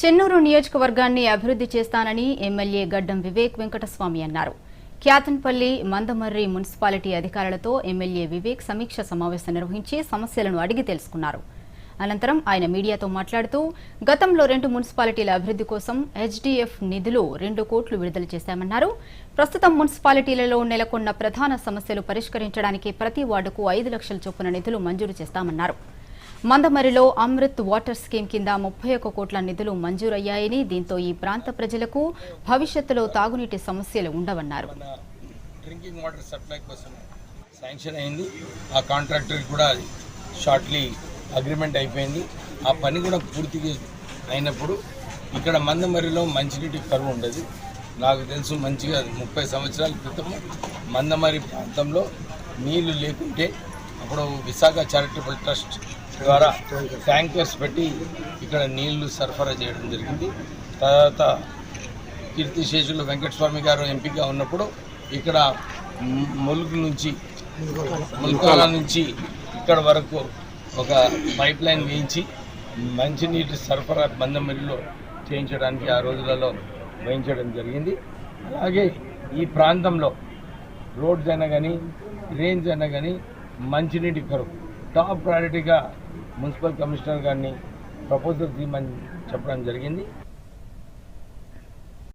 చెన్నూరు నియోజకవర్గాన్ని అభివృద్ధి చేస్తానని ఎమ్మెల్యే గడ్డం వివేక్ వెంకటస్వామి అన్నారు. క్యాతన్పల్లి మందమర్రి మున్సిపాలిటీ అధికారులతో ఎమ్మెల్యే వివేక్ సమీక్ష సమావేశం నిర్వహించి సమస్యలను అడిగి తెలుసుకున్నారు. అనంతరం ఆయన మీడియాతో మాట్లాడుతూ గతంలో రెండు మున్సిపాలిటీల అభివృద్ధి కోసం హెచ్డీఎఫ్ నిధులు రెండు కోట్లు విడుదల చేశామన్నారు. ప్రస్తుతం మున్సిపాలిటీలలో నెలకొన్న ప్రధాన సమస్యలు పరిష్కరించడానికి ప్రతి వార్డుకు ఐదు లక్షల చొప్పున నిధులు మంజూరు చేస్తామన్నారు. మందమరిలో అమృత్ వాటర్ స్కీమ్ కింద ముప్పై ఒక్క కోట్ల నిధులు మంజూరయ్యాయని దీంతో ఈ ప్రాంత ప్రజలకు భవిష్యత్తులో తాగునీటి సమస్యలు ఉండవన్నారు. డ్రింకింగ్ వాటర్ సప్లై కోసం శాంక్షన్ అయింది. ఆ కాంట్రాక్టర్ కూడా షార్ట్లీ అగ్రిమెంట్ అయిపోయింది. ఆ పని కూడా పూర్తిగా అయినప్పుడు ఇక్కడ మందమరిలో మంచినీటి కరువు ఉండదు. నాకు తెలుసు మంచిగా ముప్పై సంవత్సరాల క్రితం మందమరి ప్రాంతంలో నీళ్ళు లేకుంటే అప్పుడు విశాఖ చారిటబుల్ ట్రస్ట్ ద్వారా ట్యాంకర్స్ పెట్టి ఇక్కడ నీళ్ళు సరఫరా చేయడం జరిగింది. తర్వాత కీర్తిశేషులు వెంకటస్వామి గారు ఎంపీగా ఉన్నప్పుడు ఇక్కడ ములుగు నుంచి ముల్కాల నుంచి ఇక్కడ వరకు ఒక పైప్ లైన్ వేయించి మంచినీటి సరఫరా బందమిల్లిలో చేయించడానికి ఆ రోజులలో వేయించడం జరిగింది. అలాగే ఈ ప్రాంతంలో రోడ్స్ అయినా కానీ డ్రైన్స్ అయినా కానీ మంచినీటి కరువు. టాప్ ప్రయారిటీగా మున్సిపల్ కమిషనర్ గారిని ప్రపోజల్ తీయమని చెప్పడం జరిగింది.